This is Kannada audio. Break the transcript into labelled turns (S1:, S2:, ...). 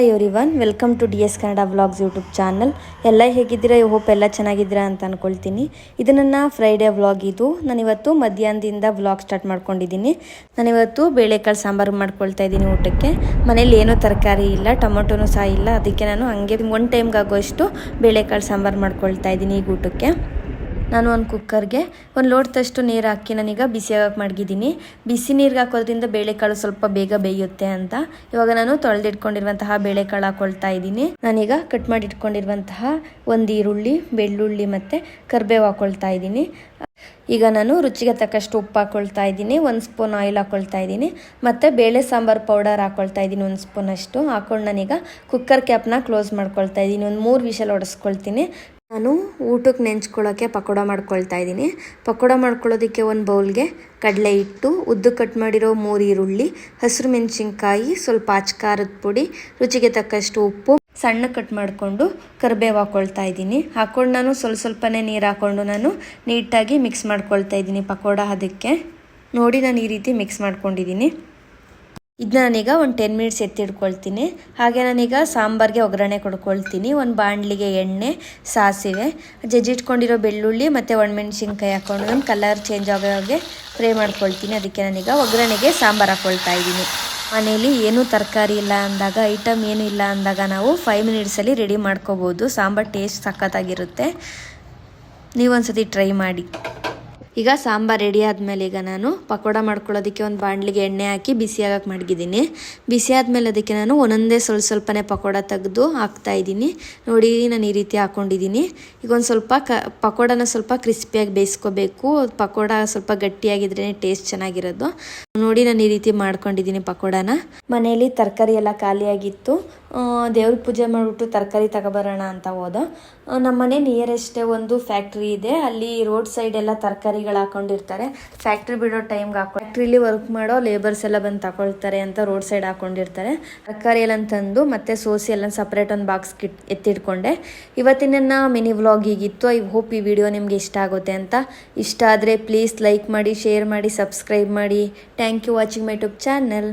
S1: Hi one welcome to D S Kannada vlogs YouTube channel ಎಲ್ಲ ಹೇಗಿದ್ದೀರಾ? ಹೋಪ್ ಎಲ್ಲ ಚೆನ್ನಾಗಿದ್ದೀರಾ ಅಂತ ಅಂದ್ಕೊಳ್ತೀನಿ ಇದು ನನ್ನ ಫ್ರೈಡೇ ವ್ಲಾಗ್ ಇದು. ನಾನಿವತ್ತು ಮಧ್ಯಾಹ್ನದಿಂದ ವ್ಲಾಗ್ ಸ್ಟಾರ್ಟ್ ಮಾಡ್ಕೊಂಡಿದ್ದೀನಿ. ನಾನಿವತ್ತು ಬೇಳೆಕಾಳು ಸಾಂಬಾರು ಮಾಡ್ಕೊಳ್ತಾ ಇದ್ದೀನಿ ಊಟಕ್ಕೆ. ಮನೇಲಿ ಏನೂ ತರಕಾರಿ ಇಲ್ಲ, ಟೊಮೊಟೊನೂ ಸಹ ಇಲ್ಲ. ಅದಕ್ಕೆ ನಾನು ಹಂಗೆ ಒನ್ ಟೈಮ್ಗೆ ಆಗೋಷ್ಟು ಬೇಳೆಕಾಳು ಸಾಂಬಾರು ಮಾಡ್ಕೊಳ್ತಾ ಇದ್ದೀನಿ ಈಗ ಊಟಕ್ಕೆ. ನಾನು ಒಂದು ಕುಕ್ಕರ್ಗೆ ಒಂದು ಲೋಟದಷ್ಟು ನೀರು ಹಾಕಿ ನಾನೀಗ ಬಿಸಿಯಾಗಕ್ಕೆ ಮಾಡಿದ್ದೀನಿ ಬಿಸಿ ನೀರಿಗೆ ಹಾಕೋದ್ರಿಂದ ಬೇಳೆಕಾಳು ಸ್ವಲ್ಪ ಬೇಗ ಬೇಯುತ್ತೆ ಅಂತ. ಇವಾಗ ನಾನು ತೊಳೆದಿಟ್ಕೊಂಡಿರುವಂತಹ ಬೇಳೆಕಾಳು ಹಾಕೊಳ್ತಾ ಇದ್ದೀನಿ. ನಾನೀಗ ಕಟ್ ಮಾಡಿ ಇಟ್ಕೊಂಡಿರುವಂತಹ ಒಂದು ಈರುಳ್ಳಿ, ಬೆಳ್ಳುಳ್ಳಿ ಮತ್ತು ಕರಿಬೇವು ಹಾಕೊಳ್ತಾ ಇದ್ದೀನಿ. ಈಗ ನಾನು ರುಚಿಗೆ ತಕ್ಕಷ್ಟು ಉಪ್ಪು ಹಾಕೊಳ್ತಾ ಇದ್ದೀನಿ. ಒಂದು ಸ್ಪೂನ್ ಆಯಿಲ್ ಹಾಕೊಳ್ತಾ ಇದ್ದೀನಿ. ಮತ್ತು ಬೇಳೆ ಸಾಂಬಾರು ಪೌಡರ್ ಹಾಕೊಳ್ತಾ ಇದ್ದೀನಿ ಒಂದು ಸ್ಪೂನ್ ಅಷ್ಟು. ಹಾಕೊಂಡು ನಾನೀಗ ಕುಕ್ಕರ್ ಕ್ಯಾಪ್ನ ಕ್ಲೋಸ್ ಮಾಡ್ಕೊಳ್ತಾ ಇದ್ದೀನಿ. ಒಂದು ಮೂರು ವಿಷಲ್ ಹೊಡೆಸ್ಕೊಳ್ತೀನಿ ನಾನು ಊಟಕ್ಕೆ ನೆಂಚ್ಕೊಳ್ಳೋಕ್ಕೆ ಪಕೋಡ ಮಾಡ್ಕೊಳ್ತಾ ಇದ್ದೀನಿ. ಪಕೋಡ ಮಾಡ್ಕೊಳ್ಳೋದಕ್ಕೆ ಒಂದು ಬೌಲ್ಗೆ ಕಡಲೆ ಹಿಟ್ಟು, ಉದ್ದು ಕಟ್ ಮಾಡಿರೋ ಮೂರು ಈರುಳ್ಳಿ, ಹಸಿರು ಮೆಣಸಿನ್ಕಾಯಿ, ಸ್ವಲ್ಪ ಅಚ್ಕಾರದ ಪುಡಿ, ರುಚಿಗೆ ತಕ್ಕಷ್ಟು ಉಪ್ಪು. ಸಣ್ಣ ಕಟ್ ಮಾಡಿಕೊಂಡು ಕರಿಬೇವು ಹಾಕ್ಕೊಳ್ತಾ ಇದ್ದೀನಿ. ಹಾಕ್ಕೊಂಡು ನಾನು ಸ್ವಲ್ಪ ಸ್ವಲ್ಪನೇ ನೀರು ಹಾಕ್ಕೊಂಡು ನಾನು ನೀಟಾಗಿ ಮಿಕ್ಸ್ ಮಾಡ್ಕೊಳ್ತಾ ಇದ್ದೀನಿ ಪಕೋಡ ಅದಕ್ಕೆ. ನೋಡಿ ನಾನು ಈ ರೀತಿ ಮಿಕ್ಸ್ ಮಾಡ್ಕೊಂಡಿದ್ದೀನಿ. ಇದನ್ನ ನಾನೀಗ ಒಂದು ಟೆನ್ ಮಿನಿಟ್ಸ್ ಎತ್ತಿಡ್ಕೊಳ್ತೀನಿ. ಹಾಗೆ ನಾನೀಗ ಸಾಂಬಾರಿಗೆ ಒಗ್ಗರಣೆ ಕೊಡ್ಕೊಳ್ತೀನಿ. ಒಂದು ಬಾಣಲಿಗೆ ಎಣ್ಣೆ, ಸಾಸಿವೆ, ಜಜ್ಜಿಟ್ಕೊಂಡಿರೋ ಬೆಳ್ಳುಳ್ಳಿ ಮತ್ತು ಒಣಮೆಣ್ಸಿನ್ಕಾಯಿ ಹಾಕ್ಕೊಂಡು ನಾನು ಕಲರ್ ಚೇಂಜ್ ಆಗೋ ಹಾಗೆ ಫ್ರೈ ಮಾಡ್ಕೊಳ್ತೀನಿ. ಅದಕ್ಕೆ ನಾನೀಗ ಒಗ್ಗರಣೆಗೆ ಸಾಂಬಾರು ಹಾಕ್ಕೊಳ್ತಾ ಇದ್ದೀನಿ. ಮನೇಲಿ ಏನೂ ತರಕಾರಿ ಇಲ್ಲ ಅಂದಾಗ ಐಟಮ್ ಏನೂ ಇಲ್ಲ ಅಂದಾಗ ನಾವು ಫೈವ್ ಮಿನಿಟ್ಸಲ್ಲಿ ರೆಡಿ ಮಾಡ್ಕೋಬೋದು. ಸಾಂಬಾರು ಟೇಸ್ಟ್ ಸಖತ್ತಾಗಿರುತ್ತೆ. ನೀವೊಂದ್ಸತಿ ಟ್ರೈ ಮಾಡಿ. ಈಗ ಸಾಂಬಾರು ರೆಡಿ ಆದಮೇಲೆ ಈಗ ನಾನು ಪಕೋಡ ಮಾಡ್ಕೊಳ್ಳೋದಕ್ಕೆ ಒಂದು ಬಾಣಲಿಗೆ ಎಣ್ಣೆ ಹಾಕಿ ಬಿಸಿ ಆಗಕ್ಕೆ ಮಡಗಿದ್ದೀನಿ. ಬಿಸಿ ಆದಮೇಲೆ ಅದಕ್ಕೆ ನಾನು ಒಂದೊಂದೇ ಸ್ವಲ್ಪ ಸ್ವಲ್ಪನೇ ಪಕೋಡ ತೆಗೆದು ಹಾಕ್ತಾ ಇದ್ದೀನಿ. ನೋಡಿ, ನಾನು ಈ ರೀತಿ ಹಾಕ್ಕೊಂಡಿದ್ದೀನಿ ಈಗ ಒಂದು ಸ್ವಲ್ಪ ಕ, ಪಕೋಡನ ಸ್ವಲ್ಪ ಕ್ರಿಸ್ಪಿಯಾಗಿ ಬೇಯಿಸ್ಕೋಬೇಕು. ಪಕೋಡ ಸ್ವಲ್ಪ ಗಟ್ಟಿಯಾಗಿದ್ರೇ ಟೇಸ್ಟ್ ಚೆನ್ನಾಗಿರೋದು. ನೋಡಿ, ನಾನು ಈ ರೀತಿ ಮಾಡ್ಕೊಂಡಿದ್ದೀನಿ ಪಕೋಡನ. ಮನೆಯಲ್ಲಿ ತರಕಾರಿ ಎಲ್ಲ ಖಾಲಿಯಾಗಿತ್ತು. ದೇವ್ರ ಪೂಜೆ ಮಾಡಿಬಿಟ್ಟು ತರಕಾರಿ ತಗೊಬರೋಣ ಅಂತ ಹೋದ. ನಮ್ಮ ಮನೆ ನಿಯರೆಸ್ಟೇ ಒಂದು ಫ್ಯಾಕ್ಟ್ರಿ ಇದೆ. ಅಲ್ಲಿ ರೋಡ್ ಸೈಡ್ ಎಲ್ಲ ತರಕಾರಿಗಳು ಹಾಕೊಂಡಿರ್ತಾರೆ. ಫ್ಯಾಕ್ಟ್ರಿ ಬಿಡೋ ಟೈಮ್ಗೆ ಹಾಕೊ ಫ್ಯಾಕ್ಟ್ರಿಲಿ ವರ್ಕ್ ಮಾಡೋ ಲೇಬರ್ಸ್ ಎಲ್ಲ ಬಂದು ತಗೊಳ್ತಾರೆ ಅಂತ ರೋಡ್ ಸೈಡ್ ಹಾಕೊಂಡಿರ್ತಾರೆ. ತರಕಾರಿ ಎಲ್ಲ ತಂದು ಮತ್ತೆ ಸೋಸಿ ಎಲ್ಲ ಸಪ್ರೇಟ್ ಒಂದು ಬಾಕ್ಸ್ ಕಿಟ್ ಎತ್ತಿಟ್ಕೊಂಡೆ. ಇವತ್ತಿನ ಮಿನಿ ವ್ಲಾಗ್ ಹೀಗಿತ್ತು. ಐ ಹೋಪ್ ಈ ವಿಡಿಯೋ ನಿಮಗೆ ಇಷ್ಟ ಆಗುತ್ತೆ ಅಂತ. ಇಷ್ಟ ಆದರೆ ಪ್ಲೀಸ್ ಲೈಕ್ ಮಾಡಿ ಶೇರ್ ಮಾಡಿ ಸಬ್ಸ್ಕ್ರೈಬ್ ಮಾಡಿ. Thank you watching my YouTube channel